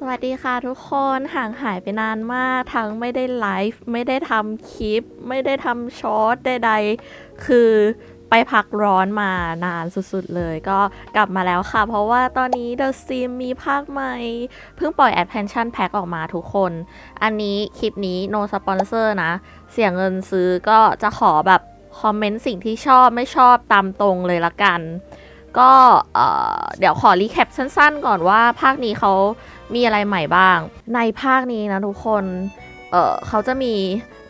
สวัสดีค่ะทุกคนห่างหายไปนานมาก ทั้งไม่ได้ไลฟ์ไม่ได้ทำคลิป ไม่ได้ทำช็อตใดๆ คือไปพักร้อนมานานสุดๆเลยก็กลับมาแล้วค่ะ เพราะว่าตอนนี้ The Sim มีภาคใหม่ เพิ่งปล่อย Expansion Pack ออกมาทุกคน อันนี้คลิปนี้ no sponsor นะ เสียเงินซื้อก็จะขอแบบคอมเมนต์สิ่งที่ชอบไม่ชอบตามตรงเลยละกัน ก็เเดี๋ยวขอรีแคปสั้นๆ ก่อนว่าภาคนี้เขา มีอะไรใหม่บ้าง ในภาคนี้นะทุกคนเเขาจะมี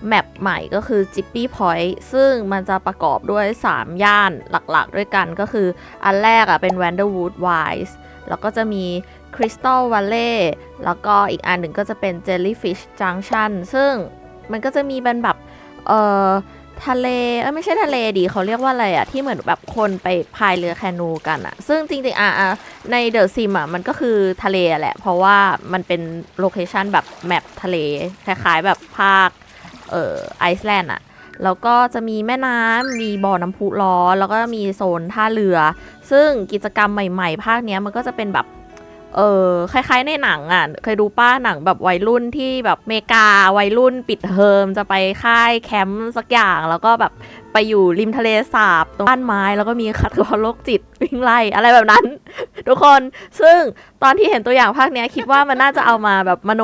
แมปใหม่ก็คือ Jippy Point ซึ่งมันจะประกอบด้วย 3 ย่านหลักๆ ด้วยกันก็คืออันแรกอะเป็น Vanderwood Wise แล้วก็จะมี Crystal Valley แล้วก็อีกอันหนึ่งก็จะเป็น Jellyfish Junction ซึ่งมันก็จะมีเป็นแบบ เอ่อ ทะเลเอ้ยไม่ใช่ทะเลดีเขาเรียกว่าอะไรอะที่เหมือนแบบคนไปพายเรือแคนูกันอะซึ่งจริงๆอะอะในเดอะซิมอะมันก็คือทะเลแหละ เพราะว่ามันเป็นโลเคชันแบบแมปทะเลคล้ายๆแบบภาคเอ่อไอซ์แลนด์อะแล้วก็จะมีแม่น้ำมีบ่อน้ำพุร้อนแล้วก็มีโซนท่าเรือ ซึ่งกิจกรรมใหม่ ๆ ภาคเนี้ยมันก็จะเป็นแบบ เออคล้ายๆในหนังอะ เคยดูป้าหนังแบบวัยรุ่นที่แบบเมกาวัยรุ่นปิดเทอมจะไปค่ายแคมป์สักอย่างแล้วก็แบบไปอยู่ริมทะเลสาบตรงบ้านไม้ แล้วก็มีคาถาโรคจิตวิ่งไล่อะไรแบบนั้น ทุกคนซึ่งตอนที่เห็นตัวอย่างภาคเนี้ยคิดว่ามันน่าจะเอามาแบบมโน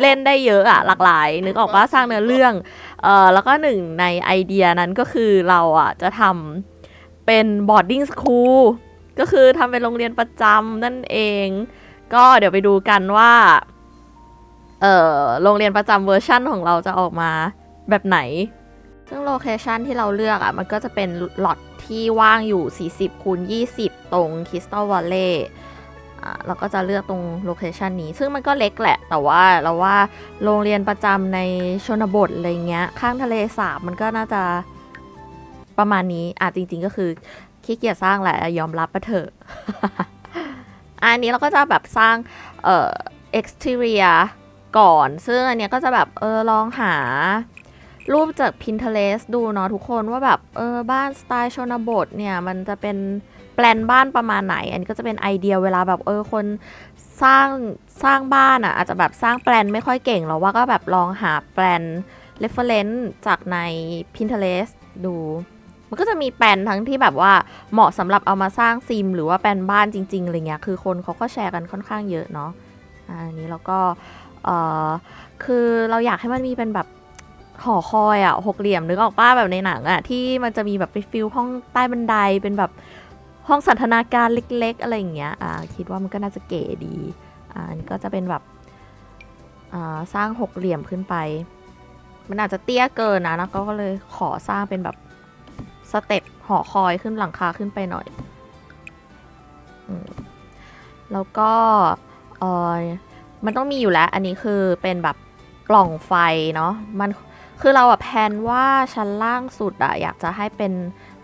เล่นได้เยอะอะหลากหลาย นึกออกว่าสร้างเนื้อเรื่องเออแล้วก็หนึ่งในไอเดียนั้นก็คือเราอะจะทำเป็น boarding school ก็คือทำเป็นโรงเรียนประจำนั่นเอง ก็เดี๋ยวไปดูกันว่าเอ่อโรงเรียนประจำเวอร์ชั่นของเราจะออกมาแบบไหน ซึ่งโลเคชันที่เราเลือกอะ่ะ มันก็จะเป็นล็อตที่ว่างอยู่ 40คูณ20 ตรงคริสตัลวอลเล่อ่าเราก็จะเลือกตรงโลเคชันนี้ ซึ่งมันก็เล็กแหละ แต่ว่าเราว่าโรงเรียนประจำในชนบทอะไรเงี้ย ข้างทะเลสาบมันก็น่าจะประมาณนี้ อะจริง ๆ ก็คือ ขี้เกียจสร้างแหละยอมรับปะเถอะอันนี้เราก็จะแบบสร้างเอ่อ exterior ก่อน ซึ่งอันเนี้ยก็จะแบบเออลองหารูปจาก Pinterest ดูเนาะทุกคนว่าแบบเออบ้านสไตล์ชนบทเนี่ย มันจะเป็นแปลนบ้านประมาณไหน อันนี้ก็จะเป็นไอเดียเวลาแบบเออคนสร้างสร้างบ้านอะ่ะอาจจะแบบสร้างแปลนไม่ค่อยเก่งหรอกว่าก็แบบลองหาแปลน reference จากใน Pinterest ดู มันก็จะมีแปลนทั้งที่แบบว่าเหมาะสำหรับเอามาสร้างซิม หรือว่าแปลนบ้านจริงๆอะไรเงี้ยคือคนเขาก็แชร์กันค่อนข้างเยอะเนาะอันนี้แล้วก็เออคือเราอยากให้มันมีเป็นแบบหอคอยอะหกเหลี่ยมนึกออกป้าแบบในหนังอะที่มันจะมีแบบไปฟิลห้องใต้บันไดเป็นแบบห้องสันทนาการเล็ก ๆ อะไรอย่างเงี้ยอ่าคิดว่ามันก็น่าจะเก๋ดีอ่าอันนี้ก็จะเป็นแบบอ่าสร้างหกเหลี่ยมขึ้นไป มันอาจจะเตี้ยเกินนะนะก็เลยขอสร้างเป็นแบบ สเต็ปหอคอยขึ้นหลังคาขึ้นไปหน่อยอแล้วก็เออมันต้องมีอยู่แล้ว อันนี้คือเป็นแบบปล่องไฟเนาะมันคือเราอะแพนว่าชั้นล่างสุดอะอยากจะให้เป็น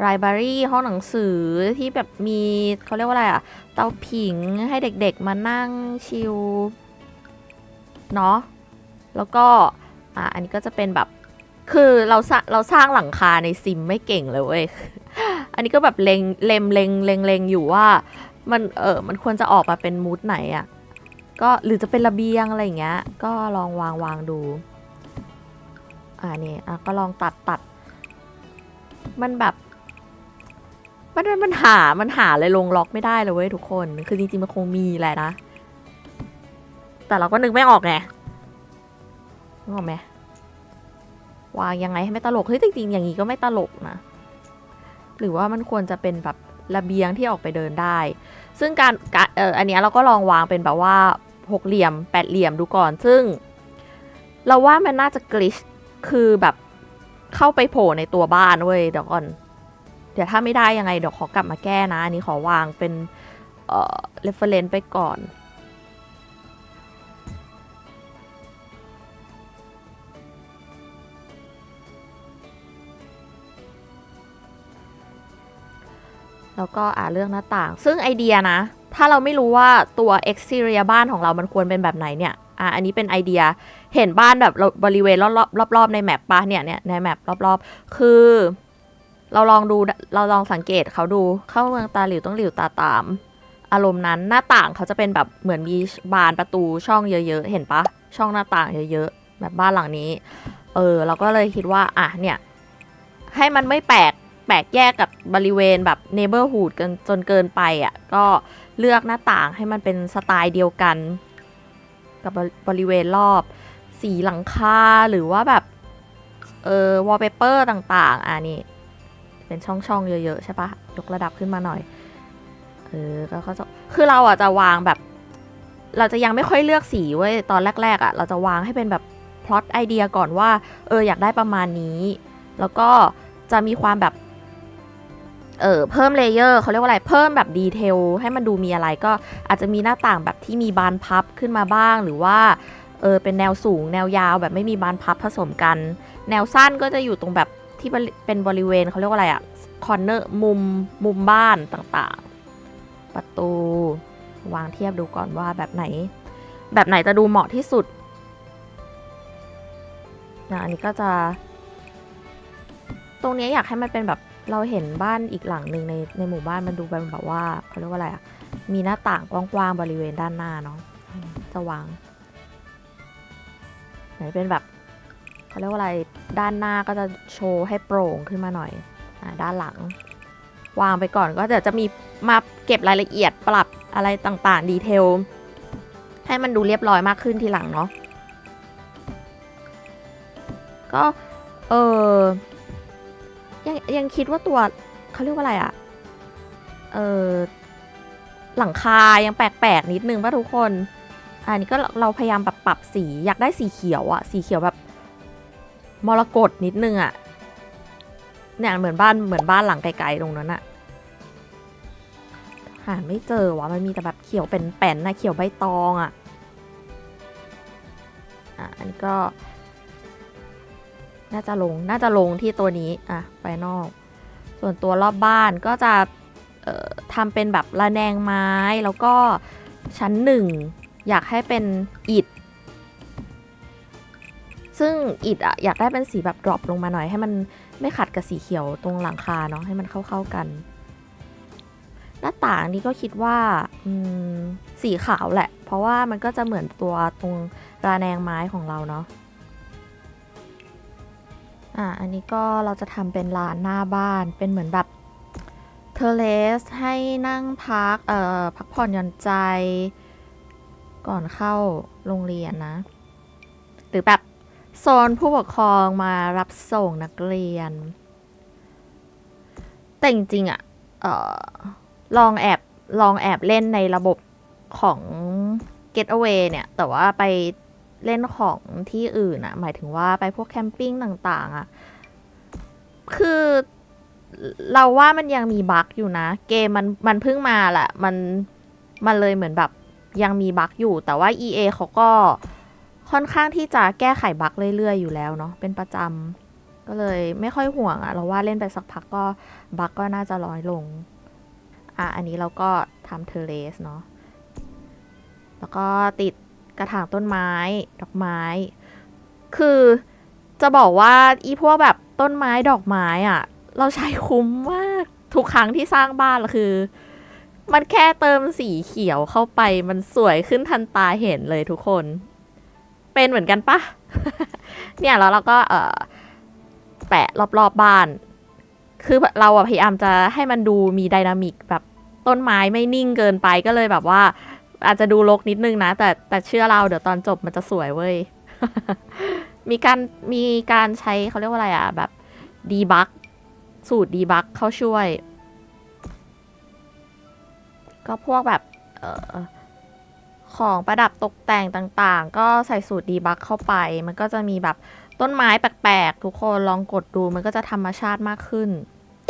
ไ i บรารีห้องหนังสือที่แบบมีเขาเรียกว่าอะไรอะเตาผิงให้เด็กๆมานั่งชิลเนาะแล้วก็อะอันนี้ก็จะเป็นแบบ คือเราสเราสร้างหลังคาในซิมไม่เก่งเลยเว้ย อันนี้ก็แบบเลงเลมเลงเลงเลงอยู่ว่า มันเออมันควรจะออกมาเป็นมูดไหนอะ่ะ ก็หรือจะเป็นระเบียงอะไรอย่างเงี้ย ก็ลองวางวางดู อ่านี่อะก็ลองตัดตัด มันแบบมันมันหา มันหาเลยลงล็อกไม่ได้เลยเว้ยทุกคน คือจริงๆมันคงมีแหละนะ แต่เราก็นึกไม่ออกไงนึกออกไหม วางยังไงให้ไม่ตลกเฮ้ยจริงๆอย่างนี้ก็ไม่ตลกนะ หรือว่ามันควรจะเป็นแบบระเบียงที่ออกไปเดินได้ ซึ่งการการเอออันนี้เราก็ลองวางเป็นแบบว่าหกเหลี่ยมแปดเหลี่ยมดูก่อน ซึ่ง เราว่ามันน่าจะกลิชคือแบบเข้าไปโผล่ในตัวบ้านเว้ยเดี๋ยวก่อน เดี๋ยวถ้าไม่ได้ยังไงเดี๋ยวขอกลับมาแก้นะ อันนี้ขอวางเป็นเอ่อ reference ไปก่อน แล้วก็อ่าเรื่องหน้าต่าง ซึ่งไอเดียนะ ถ้าเราไม่รู้ว่าตัว exterior บ้านของเรามันควรเป็นแบบไหนเนี่ยอ่าอันนี้เป็นไอเดีย เห็นบ้านแบบบริเวณรอบรอบรอบๆในแมปปะเนี่ยเนี่ยในแมปรอบๆ คือ เราลองดูเราลองสังเกตเขาดูเข้าเมืองตาหลิวต้องหลิวตาตาม อารมณ์นั้นหน้าต่างเขาจะเป็นแบบเหมือนมีบานประตูช่องเยอะ ๆ เห็นปะช่องหน้าต่างเยอะๆแบบบ้านหลังนี้ เออ เราก็เลยคิดว่า อะเนี่ย ให้มันไม่แปลก ปลกแยกกับบริเวณแบบ neighborhood กันจนเกินไปอะก็เลือกหน้าต่างให้มันเป็นสไตล์เดียวกัน กับบริเวณรอบ สีหลังคาหรือว่าแบบเออวอลเปเปอร์ต่างๆ อะนี่ เป็นช่องๆ เยอะๆ ใช่ปะยกระดับขึ้นมาหน่อย เออก็ก็จะคือเราอะจะวางแบบ เราจะยังไม่ค่อยเลือกสีเว้ยตอนแรกๆ อะ เราจะวางให้เป็นแบบพล็อตไอเดียก่อนว่า เออ อยากได้ประมาณนี้ แล้วก็จะมีความแบบ เออเพิ่มเลเยอร์เขาเรียกว่าอะไรเพิ่มแบบดีเทลให้มันดูมีอะไรก็อาจจะมีหน้าต่างแบบที่มีบานพับขึ้นมาบ้าง หรือว่าเออเป็นแนวสูงแนวยาวแบบไม่มีบานพับผสมกัน แนวสั้นก็จะอยู่ตรงแบบที่เป็นบริเวณเขาเรียกว่าอะไรอะคอนเนอร์มุมมุมบ้านต่างๆ ประตูวางเทียบดูก่อนว่าแบบไหน แบบไหนจะดูเหมาะที่สุดนะอันนี้ก็จะ ตรงนี้อยากให้มันเป็นแบบ เราเห็นบ้านอีกหลังหนึ่งในในหมู่บ้านมันดูเป็นแบบว่าเขาเรียกว่าอะไรอะมีหน้าต่างกว้างๆบริเวณด้านหน้าเนาะจะวางไหนเป็นแบบเขาเรียกว่าอะไรด้านหน้าก็จะโชว์ให้โปร่งขึ้นมาหน่อยอาด้านหลัง วางไปก่อนก็เดี๋ยวจะมีมาเก็บรายละเอียดปรับอะไรต่างๆ ดีเทล ให้มันดูเรียบร้อยมากขึ้นทีหลังเนาะก็เออ ยังยังคิดว่าตัวเขาเรียกว่าอะไรอะเออหลังคายังแปลกๆนิดนึงป่ะทุกคน อันนี้ก็เราพยายามแบบปรับสีอยากได้สีเขียวอะสีเขียวแบบมรกตนิดนึงอะเนี่ยเหมือนบ้านเหมือนบ้านหลังไกลๆตรงนั้นอะหาไม่เจอวะมันมีแต่แบบเขียวเป็นแป้นนะเขียวใบตองอะอะอันนี้ก็ น่าจะลงน่าจะลงที่ตัวนี้อะไปนอกส่วนตัวรอบบ้านก็จะเอ่อทำเป็นแบบระแนงไม้แล้วก็ชั้นหนึ่งอยากให้เป็นอิฐ ซึ่งอิฐอะอยากได้เป็นสีแบบดรอปลงมาหน่อย ให้มันไม่ขัดกับสีเขียวตรงหลังคาเนาะให้มันเข้าๆกัน หน้าต่างนี้ก็คิดว่าสีขาวแหละ เพราะว่ามันก็จะเหมือนตัวตรงระแนงไม้ของเราเนาะ อะอันนี้ก็เราจะทำเป็นลานหน้าบ้านเป็นเหมือนแบบเทเลสให้นั่งพัก เอ่อ พักผ่อนหย่อนใจ ก่อนเข้าโรงเรียนนะ หรือแบบโซนผู้ปกครองมารับส่งนักเรียน แต่จริงๆอะเอ่อ ลองแอบ ลองแอบเล่นในระบบของ Getaway เนี่ย แต่ว่าไป เล่นของที่อื่นอะหมายถึงว่าไปพวกแคมปิ้งต่างๆอะคือเราว่ามันยังมีบั๊กอยู่นะ เกมมันมันเพิ่งมาแหละมันมันเลยเหมือนแบบยังมีบั๊กอยู่ แต่ว่า EA เขาก็ค่อนข้างที่จะแก้ไขบั๊กเรื่อยๆ อยู่แล้วเนาะเป็นประจำก็เลยไม่ค่อยห่วงอะเราว่าเล่นไปสักพักก็บั๊กก็น่าจะน้อยลงอะอันนี้เราก็ทำเทเลสเนาะแล้วก็ติด กระถางต้นไม้ ดอกไม้ คือจะบอกว่าอีพวกแบบต้นไม้ดอกไม้อะเราใช้คุ้มมาก ทุกครั้งที่สร้างบ้านละคือ มันแค่เติมสีเขียวเข้าไปมันสวยขึ้นทันตาเห็นเลยทุกคน เป็นเหมือนกันปะเนี่ยแล้วเราก็เออแปะรอบๆบบ้าน คือเราอะพยายามจะให้มันดูมีไดนามิกแบบต้นไม้ไม่นิ่งเกินไปก็เลยแบบว่า อาจจะดูรกนิดนึงนะ แต่แต่เชื่อเราเดี๋ยวตอนจบมันจะสวยเว้ย มีการมีการใช้เขาเรียกว่าอะไรอะแบบดีบักสูตรดีบักเข้าช่วย ก็พวกแบบเออของประดับตกแต่งต่างๆ ก็ใส่สูตรดีบักเข้าไป มันก็จะมีแบบต้นไม้แปลกๆ ทุกคนลองกดดูมันก็จะธรรมชาติมากขึ้น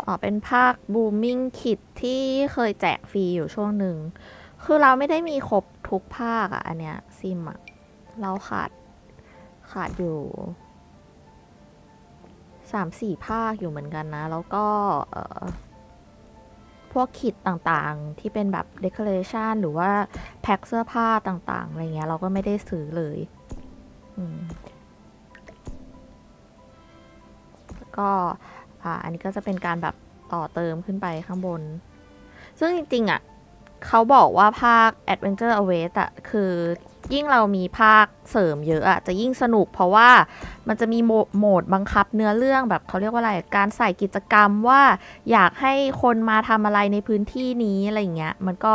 อ๋อเป็นภาค Booming Kit ที่เคยแจกฟรีอยู่ช่วงหนึ่ง คือเราไม่ได้มีครบทุกภาคอะอันเนี้ยซิมอะเราขาดขาดอยู่สามสี่ภาคอยู่เหมือนกันนะ แล้วก็เออพวกคิดต่างๆที่เป็นแบบ decoration หรือว่าแพ็คเสื้อผ้าต่างๆอะไรเงี้ยเราก็ไม่ได้ซื้อเลยแล้วก็อ่าอันนี้ก็จะเป็นการแบบต่อเติมขึ้นไปข้างบน ซึ่งจริงๆอะ เขาบอกว่าภาค Adventure Await อะคือยิ่งเรามีภาคเสริมเยอะอะจะยิ่งสนุกเพราะว่ามันจะมีโหมโหมดบังคับเนื้อเรื่องแบบเขาเรียกว่าอะไรการใส่กิจกรรมว่าอยากให้คนมาทำอะไรในพื้นที่นี้อะไรเงี้ยมันก็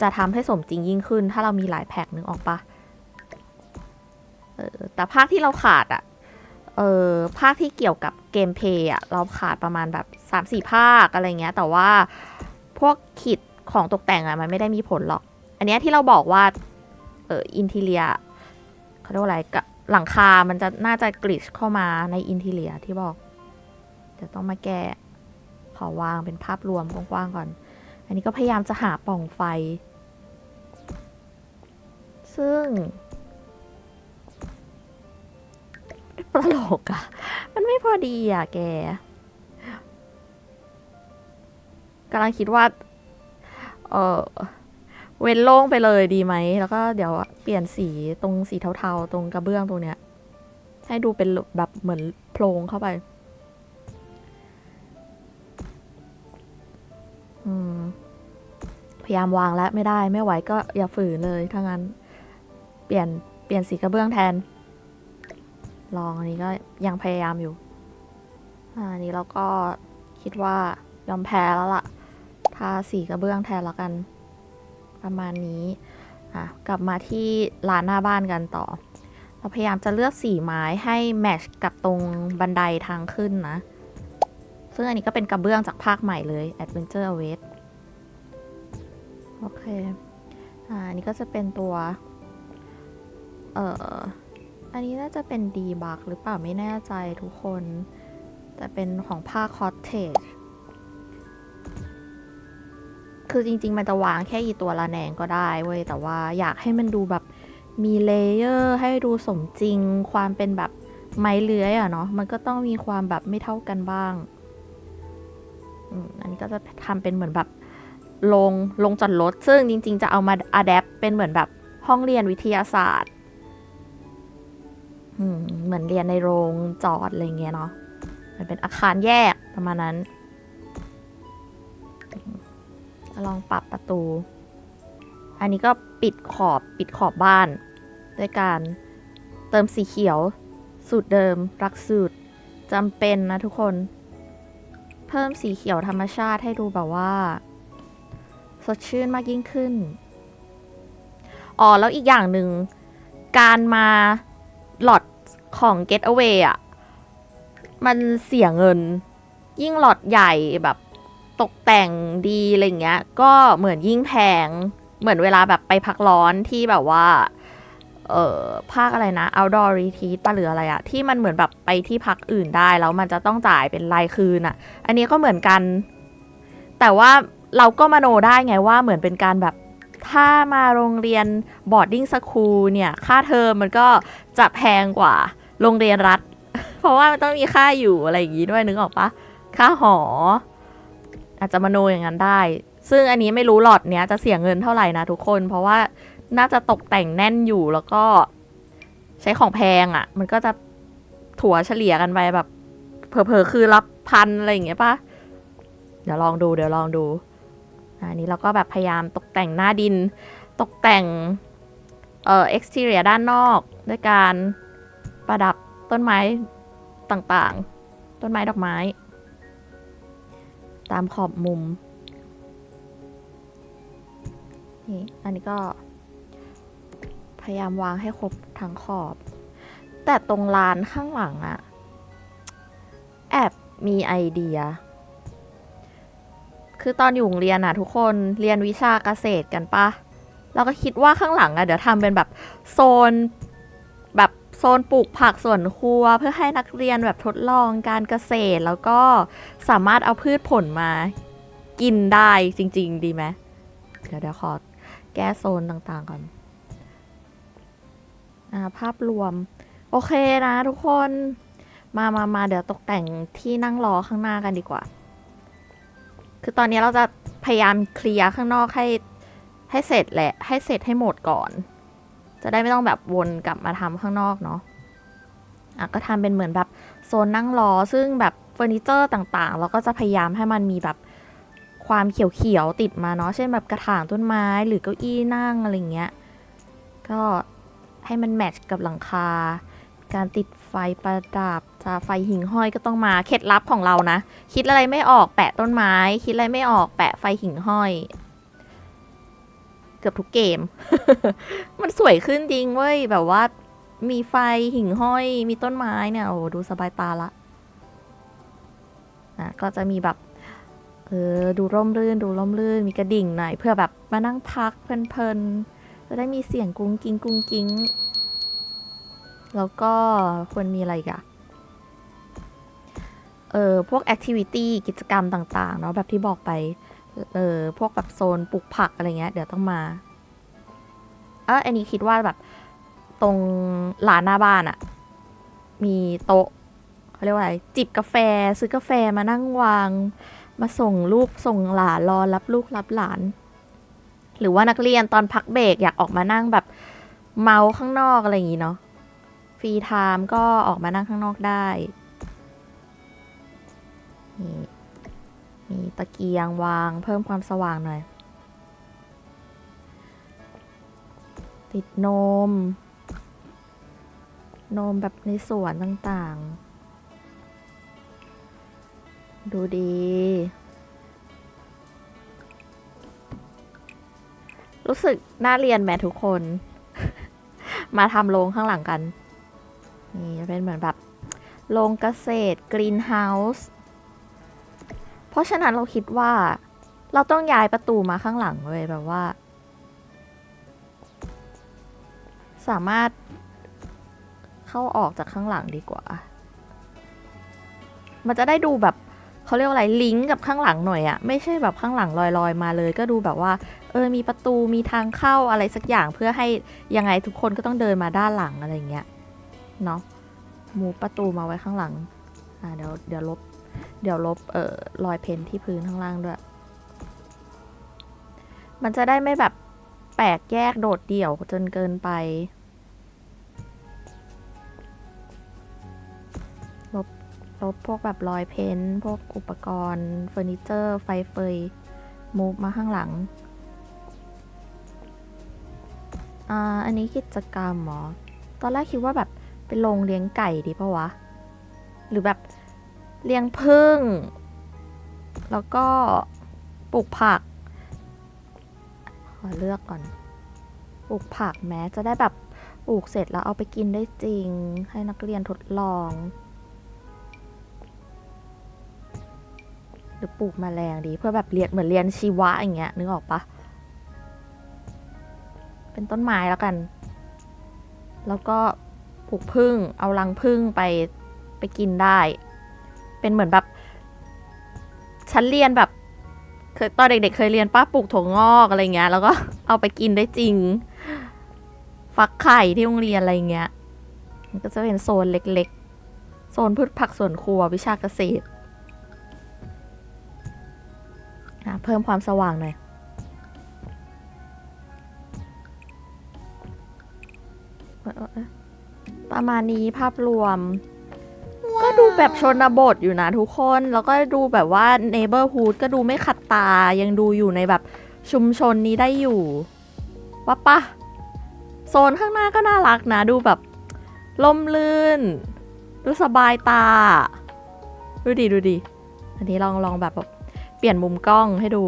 จะทำให้สมจริงยิ่งขึ้น ถ้าเรามีหลายแพ็คนึงออกปะเออแต่ภาคที่เราขาดอะเออภาคที่เกี่ยวกับเกมเพย์อะเราขาดประมาณแบบ3-4 ภาคอะไรเงี้ยแต่ว่าพวกขิด ของตกแต่งอะมันไม่ได้มีผลหรอก อันนี้ที่เราบอกว่า เอออินทีเลียเขาเรียกว่าอะไรกะหลังคา มันจะน่าจะกริชเข้ามาในอินทีเลียที่บอกเดี๋ยวต้องมาแก้ขอวางเป็นภาพรวมกว้างๆก่อน อันนี้ก็พยายามจะหาปล่องไฟ ซึ่งตลกอะมันไม่พอดีอะแกกำลังคิดว่า เออเว้นโล่งไปเลยดีไหม แล้วก็เดี๋ยวเปลี่ยนสีตรงสีเทาๆ ตรงกระเบื้องตรงเนี้ย ให้ดูเป็นแบบเหมือนโพรงเข้าไป อืม พยายามวางแล้วไม่ได้ไม่ไหวก็อย่าฝืนเลยถ้างั้น เปลี่ยนเปลี่ยนสีกระเบื้องแทน ลองอันนี้ก็ยังพยายามอยู่ อันนี้เราก็คิดว่ายอมแพ้แล้วล่ะ ทาสีกระเบื้องแทนแล้วกัน ประมาณนี้อะกลับมาที่ร้านหน้าบ้านกันต่อ เราพยายามจะเลือกสีไม้ให้แมชกับตรงบันไดทางขึ้นนะ ซึ่งอันนี้ก็เป็นกระเบื้องจากภาคใหม่เลย Adventure Await โอเคอ่าอันนี้ก็จะเป็นตัว เอ่อ อันนี้น่าจะเป็น debug หรือเปล่าไม่แน่ใจทุกคน แต่เป็นของภาค Cottage คือจริง ๆ มันจะวางแค่อีตัวละแนงก็ได้เว้ย แต่ว่าอยากให้มันดูแบบมีเลเยอร์ ให้ดูสมจริง ความเป็นแบบไม้เลื้อยอะเนาะ มันก็ต้องมีความแบบไม่เท่ากันบ้าง อันนี้ก็จะทำเป็นเหมือนแบบลงลงจอดรถ ซึ่งจริง ๆ จะเอามาอัดแอปเป็นเหมือนแบบห้องเรียนวิทยาศาสตร์ เหมือนเรียนในโรงจอดอะไรเงี้ยเนาะ มันเป็นอาคารแยกประมาณนั้น ลองปรับประตู อันนี้ก็ปิดขอบปิดขอบบ้าน ด้วยการเติมสีเขียว สูตรเดิม รักสูตรจำเป็นนะทุกคน เพิ่มสีเขียวธรรมชาติให้ดูแบบว่า สดชื่นมากยิ่งขึ้น อ๋อ แล้วอีกอย่างหนึ่ง การมาหลอดของ Getaway อะ มันเสียเงิน ยิ่งหลอดใหญ่แบบ ตกแต่งดีอะไรเงี้ย ก็เหมือนยิ่งแพง เหมือนเวลาแบบไปพักร้อนที่แบบว่า เออภาคอะไรนะ outdoor retreat ปะหรืออะไรอะที่มันเหมือนแบบไปที่พักอื่นได้ แล้วมันจะต้องจ่ายเป็นรายคืนอะอันนี้ก็เหมือนกัน แต่ว่าเราก็มโนได้ไงว่าเหมือนเป็นการแบบถ้ามาโรงเรียน boarding school เนี่ย ค่าเทอมมันก็จะแพงกว่าโรงเรียนรัฐ เพราะว่ามันต้องมีค่าอยู่อะไรอย่างงี้ด้วยนึกออกปะค่าหอ อาจจะมโนอย่างนั้นได้ ซึ่งอันนี้ไม่รู้หลอดเนี้ยจะเสียเงินเท่าไหร่นะทุกคน เพราะว่าน่าจะตกแต่งแน่นอยู่แล้วก็ใช้ของแพงอะ่ะ มันก็จะถั่วเฉลี่ยกันไปแบบเผลอๆคือรับพันอะไรอย่างเงี้ยปะเดี๋ยวลองดูเดี๋ยวลองดูอะอันนี้เราก็แบบพยายามตกแต่งหน้าดิน ตกแต่งเอ่อ exterior ด้านนอก ด้วยการประดับต้นไม้ต่างๆ ต้นไม้ดอกไม้ ตามขอบมุม นี่ อันนี้ก็ พยายามวางให้ครบทั้งขอบ แต่ตรงลานข้างหลังอะแอบมีไอเดีย คือตอนอยู่โรงเรียนอะทุกคนเรียนวิชาเกษตรกันปะเราก็คิดว่าข้างหลังอะเดี๋ยวทำเป็นแบบโซน โซนปลูกผักสวนครัว เพื่อให้นักเรียนแบบทดลองการเกษตร แล้วก็สามารถเอาพืชผลมากินได้จริง ๆ ดีไหมเดี๋ยวเดี๋ยวขอแก้โซนต่างๆก่อนอาภาพรวม โอเคนะทุกคน มามามาเดี๋ยวตกแต่งที่นั่งรอข้างหน้ากันดีกว่า คือตอนนี้เราจะพยายามเคลียร์ข้างนอกให้ให้เสร็จแหละ ให้เสร็จให้หมดก่อน จะได้ไม่ต้องแบบวนกลับมาทำข้างนอกเนาะอะก็ทำเป็นเหมือนแบบโซนนั่งรอ ซึ่งแบบเฟอร์นิเจอร์ต่างๆ เราก็จะพยายามให้มันมีแบบความเขียวๆติดมาเนาะ เช่นแบบกระถางต้นไม้หรือเก้าอี้นั่งอะไรเงี้ย ก็ให้มันแมทช์กับหลังคา การติดไฟประดับจะไฟหิ่งห้อยก็ต้องมา เคล็ดลับของเรานะ คิดอะไรไม่ออกแปะต้นไม้ คิดอะไรไม่ออกแปะไฟหิ่งห้อย กือบทุกเกม มันสวยขึ้นจริงเว้ย แบบว่า มีไฟหิ่งห้อย มีต้นไม้เนี่ย โอ้ดูสบายตาละนะก็จะมีแบบ เออ ดูร่มรื่น ดูร่มรื่น มีกระดิ่งหน่อย เพื่อแบบมานั่งพักเพลินๆ จะได้มีเสียงกุ้งกิ้งกุ้งกิ้ง แล้วก็ควรมีอะไรกะเออ พวกแอคทิวิตี้กิจกรรมต่าง ๆ เนาะแบบที่บอกไป เออพวกแบบโซนปลูกผักอะไรเงี้ยเดี๋ยวต้องมาเอออันนี้คิดว่าแบบตรงลานหน้าบ้านอะมีโต๊ะเขาเรียกว่าอะไรจิบกาแฟซื้อกาแฟมานั่งวาง มาส่งลูกส่งหลานรอรับลูกรับหลาน หรือว่านักเรียนตอนพักเบรกอยากออกมานั่งแบบเมาข้างนอกอะไรอย่างงี้เนาะฟรีไทม์ก็ออกมานั่งข้างนอกได้มี มีตะเกียงวางเพิ่มความสว่างหน่อย ติดโนม โนมแบบในสวนต่างๆ ดูดี รู้สึกน่าเรียนแม้ทุกคน มาทำโรงข้างหลังกัน นี่จะเป็นเหมือนแบบโรงเกษตรกรีนเฮาส์ เพราะฉะนั้นเราคิดว่า เราต้องย้ายประตูมาข้างหลังเลยแบบว่า สามารถเข้าออกจากข้างหลังดีกว่า มันจะได้ดูแบบเขาเรียกว่าอะไรลิงก์กับข้างหลังหน่อยอะไม่ใช่แบบข้างหลังลอยๆมาเลย ก็ดูแบบว่า เออมีประตูมีทางเข้าอะไรสักอย่างเพื่อให้ยังไงทุกคนก็ต้องเดินมาด้านหลังอะไรอย่างเงี้ยเนาะมูประตูมาไว้ข้างหลังอ่าเดี๋ยวเดี๋ยวลบ เดี๋ยวลบเอ่อรอยเพนที่พื้นข้างล่างด้วย มันจะได้ไม่แบบแปลกแยกโดดเดี่ยวจนเกินไป ลบลบพวกแบบรอยเพนพวกอุปกรณ์เฟอร์นิเจอร์ ไฟเฟยมูฟมาข้างหลังอ่าอันนี้กิจกรรมหรอ ตอนแรกคิดว่าแบบเป็นโรงเลี้ยงไก่ดีปะวะ หรือแบบ เลี้ยงพึ่ง แล้วก็ปลูกผัก ขอเลือกก่อน ปลูกผักแม้จะได้แบบปลูกเสร็จแล้วเอาไปกินได้จริง ให้นักเรียนทดลอง หรือปลูกมแมลงดีเพื่อแบบเรียนเหมือนเรียนชีวะอย่างเงี้ยนึกออกปะเป็นต้นไม้แล้วกัน แล้วก็ปลูกพึ่งเอารังพึ่งไปไปกินได้ เป็นเหมือนแบบฉันเรียนแบบเคยตอนเด็กๆเคยเรียนป้าปลูกถั่วงอกอะไรเงี้ย แล้วก็เอาไปกินได้จริง ฟักไข่ที่โรงเรียนอะไรเงี้ยมันก็จะเป็นโซนเล็กๆ โซนพืชผักสวนครัววิชาเกษตรเพิ่มความสว่างหน่อยประมาณนี้ภาพรวม ดูแบบชนบทอยู่นะทุกคน แล้วก็ดูแบบว่า neighborhood ก็ดูไม่ขัดตา ยังดูอยู่ในแบบชุมชนนี้ได้อยู่ว่าปะโซนข้างหน้าก็น่ารักนะ ดูแบบล่มลื่น ดูสบายตา ดูดิดูดิอันนี้ลองลองแบบเปลี่ยนมุมกล้องให้ดู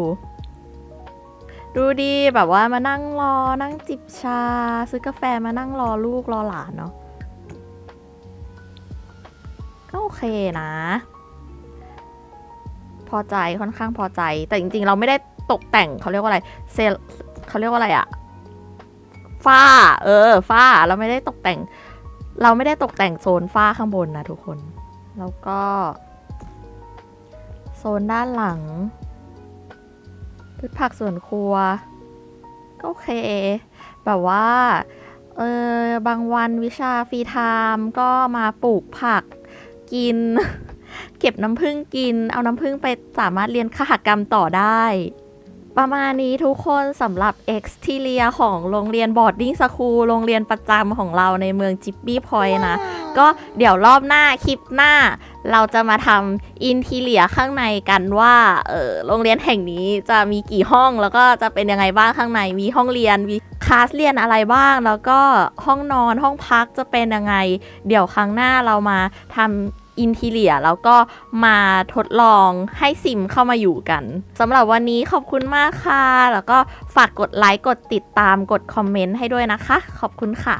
ดูดีแบบว่ามานั่งรอนั่งจิบชา ซื้อกาแฟมานั่งรอลูกรอหลานเนาะ ก็โอเคนะ พอใจค่อนข้างพอใจ แต่จริง ๆ เราไม่ได้ตกแต่งเขาเรียกว่าอะไร เซลเขาเรียกว่าอะไรอะฝ้า เออ ฝ้าเราไม่ได้ตกแต่ง เราไม่ได้ตกแต่งโซนฝ้าข้างบนนะทุกคน แล้วก็ โซนด้านหลังพืชผักสวนครัว ก็โอเค แบบว่า เออบางวันวิชาฟรีไทม์ก็มาปลูกผัก กิน เก็บน้ำผึ้งกิน เอาน้ำผึ้งไปสามารถเรียนขหกรรมต่อได้ ประมาณนี้ทุกคนสำหรับ e x t e r i o r ของโรงเรียนบอร์ดดิ้งสคูลโรงเรียนประจำของเราในเมืองจิปปี้พอยนะ ก็เดี๋ยวรอบหน้าคลิปหน้า เราจะมาทำอินทีเลียข้างในกันว่าเออโรงเรียนแห่งนี้จะมีกี่ห้องแล้วก็จะเป็นยังไงบ้างข้างในมีห้องเรียนมีคลาสเรียนอะไรบ้าง แล้วก็ห้องนอนห้องพักจะเป็นยังไง เดี๋ยวครั้งหน้าเรามาทำอินทีเลียแล้วก็มาทดลองให้ซิมเข้ามาอยู่กันสำหรับวันนี้ขอบคุณมากค่ะ แล้วก็ฝากกดไลค์ กดติดตามกดคอมเมนต์ให้ด้วยนะคะ ขอบคุณค่ะ